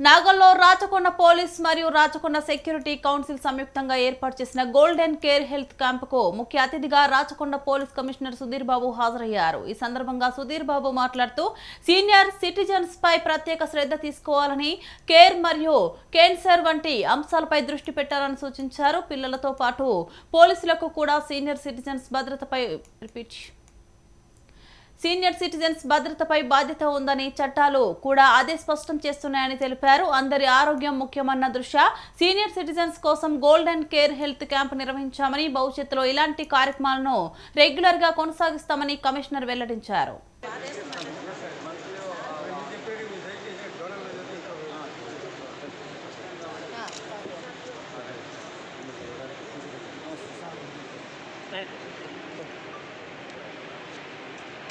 నాగల్లో Rachakonda police మరియు Rachakonda security council సంయుక్తంగా ఏర్పాటు చేసిన గోల్డెన్ కేర్ హెల్త్ క్యాంపుకు ముఖ్య అతిథిగా రాచకొండ పోలీస్ కమిషనర్ సుధీర్ బాబు హాజరయ్యారు. ఈ సందర్భంగా సుధీర్ బాబు మాట్లాడుతూ సీనియర్ సిటిజన్స్ పై ప్రత్యేక శ్రద్ధ తీసుకోవాలని కేర్ మరియు కేన్సర్ వంటి అంశాలపై దృష్టి పెట్టాలని సూచించారు. పిల్లలతో పాటు పోలీసులకు కూడా సీనియర్ సిటిజన్స్ భద్రతపై రిపీట్ సీనియర్ సిటిజన్స్ భద్రతపై బాధ్యత ఉందని చట్టాలు కూడా అదే స్పష్టం చేస్తున్నాయని తెలిపారు. అందరి ఆరోగ్యం ముఖ్యమన్న దృష్ట్యా సీనియర్ సిటిజన్స్ కోసం గోల్డెన్ కేర్ హెల్త్ క్యాంప్ నిర్వహించామని భవిష్యత్తులో ఇలాంటి కార్యక్రమాలను రెగ్యులర్గా కొనసాగిస్తామని కమిషనర్ వెల్లడించారు.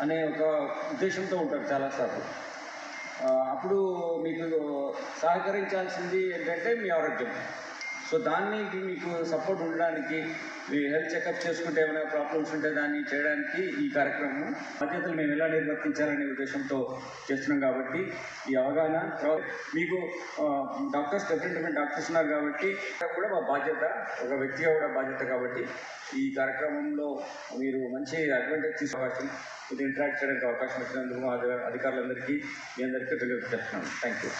అనే ఒక ఉద్దేశంతో ఉంటారు చాలాసార్లు. అప్పుడు మీకు సహకరించాల్సింది ఏంటంటే మీ ఆరోగ్యం. సో దాన్ని మీకు సపోర్ట్ ఉండడానికి మీ హెల్త్ చెకప్ చేసుకుంటే ఏమైనా ప్రాబ్లమ్స్ ఉంటే దాన్ని చేయడానికి ఈ కార్యక్రమం బాధ్యతలు మేము ఎలా నిర్వర్తించాలనే ఉద్దేశంతో చేస్తున్నాం కాబట్టి ఈ అవగాహన మీకు డాక్టర్స్ డిఫరెంట్ డిఫరెంట్ డాక్టర్స్ ఉన్నారు కాబట్టి కూడా మా బాధ్యత ఒక వ్యక్తిగా కూడా బాధ్యత కాబట్టి ఈ కార్యక్రమంలో మీరు మంచి అడ్వాంటేజ్ అవకాశం ఇది ఇంటరాక్ట్ చేయడానికి అవకాశం ఇచ్చినందుకు అధికారులందరికీ మీ అందరికీ తెలియజేస్తున్నాను. Thank you